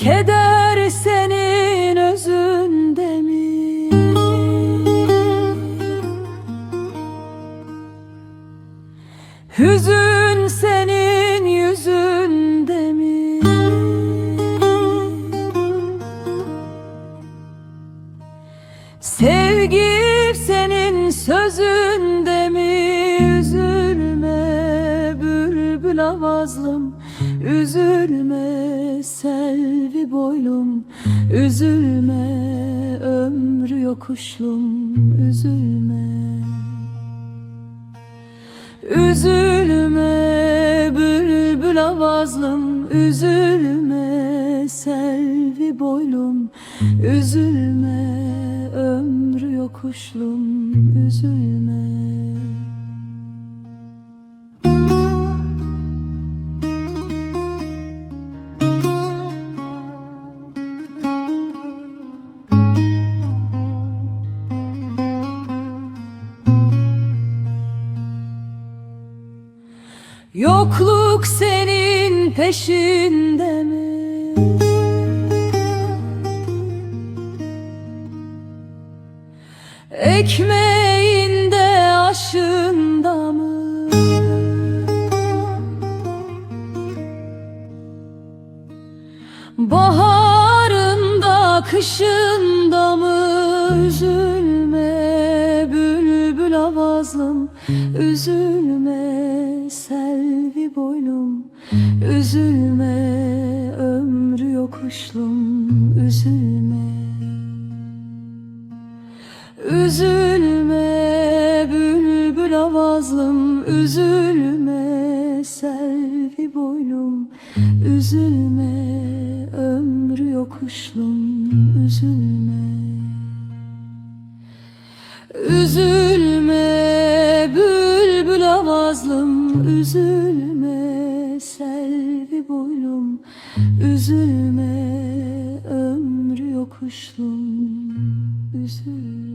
Keder senin özünde mi? Hüzün senin yüzünde mi? Sevgi senin sözünde mi? Üzülme bülbül avazlım Üzülme selvi boylum Üzülme ömrü yokuşlum Üzülme. Üzülme bülbül avazlım Üzülme selvi boylum Üzülme ömrü yokuşlum Üzülme Yokluk senin peşinde mi? Ekmeğinde aşında mı? Baharında kışında mı üzülme bülbül avazlım Üzülme selvi boylum Üzülme ömrü yokuşlum Üzülme. Üzülme bülbül avazlım Üzülme selvi boylum Üzülme ömrü yokuşlum Üzülme. Üzülme bülbül avazlım Üzülme Üzülme ömrü yokuşlum Üzülme